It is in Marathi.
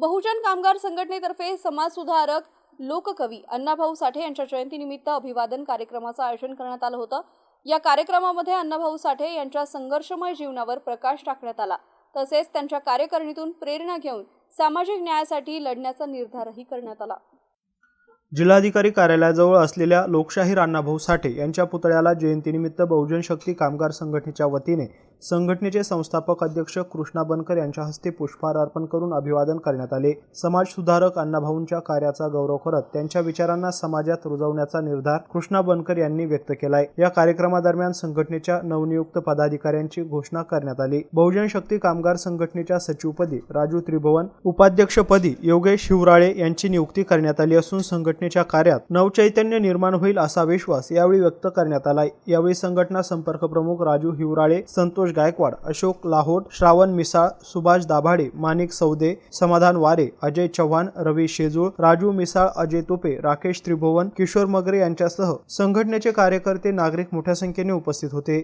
बहुजन कामगार संघटनेतर्फे समाजसुधारक लोककवी अण्णाभाऊ साठे यांच्या जयंतीनिमित्त अभिवादन कार्यक्रमाचं आयोजन करण्यात आलं होतं. या कार्यक्रमामध्ये अण्णाभाऊ साठे यांच्या संघर्षमय जीवनावर प्रकाश टाकण्यात आला. तसेच त्यांच्या कार्यकारिणीतून प्रेरणा घेऊन सामाजिक न्यायासाठी लढण्याचा निर्धारही करण्यात आला. जिल्हाधिकारी कार्यालयाजवळ असलेल्या लोकशाहीर अण्णाभाऊ साठे यांच्या पुतळ्याला जयंतीनिमित्त बहुजन शक्ती कामगार संघटनेच्या वतीने संघटनेचे संस्थापक अध्यक्ष कृष्णा बनकर यांच्या हस्ते पुष्पहार अर्पण करून अभिवादन करण्यात आले. समाज सुधारक अण्णाभाऊंच्या कार्याचा गौरव करत त्यांच्या विचारांना समाजात रुजवण्याचा निर्धार कृष्णा बनकर यांनी व्यक्त केलाय. या कार्यक्रमादरम्यान संघटनेच्या नवनियुक्त पदाधिकाऱ्यांची घोषणा करण्यात आली. बहुजन शक्ती कामगार संघटनेच्या सचिवपदी राजू त्रिभुवन उपाध्यक्षपदी योगेश शिवराळे यांची नियुक्ती करण्यात आली असून संघटनेच्या कार्यात नवचैतन्य निर्माण होईल असा विश्वास यावेळी व्यक्त करण्यात आला यावेळी संघटना संपर्क प्रमुख राजू हिवराळे संतोष गायकवाड अशोक लाहोट श्रावण मिसाळ सुभाष दाभाडे माणिक सौदे समाधान वारे अजय चव्हाण रवी शेजूळ राजू मिसाळ अजय तुपे राकेश त्रिभुवन किशोर मगरे यांच्यासह संघटनेचे कार्यकर्ते नागरिक मोठ्या संख्येने उपस्थित होते.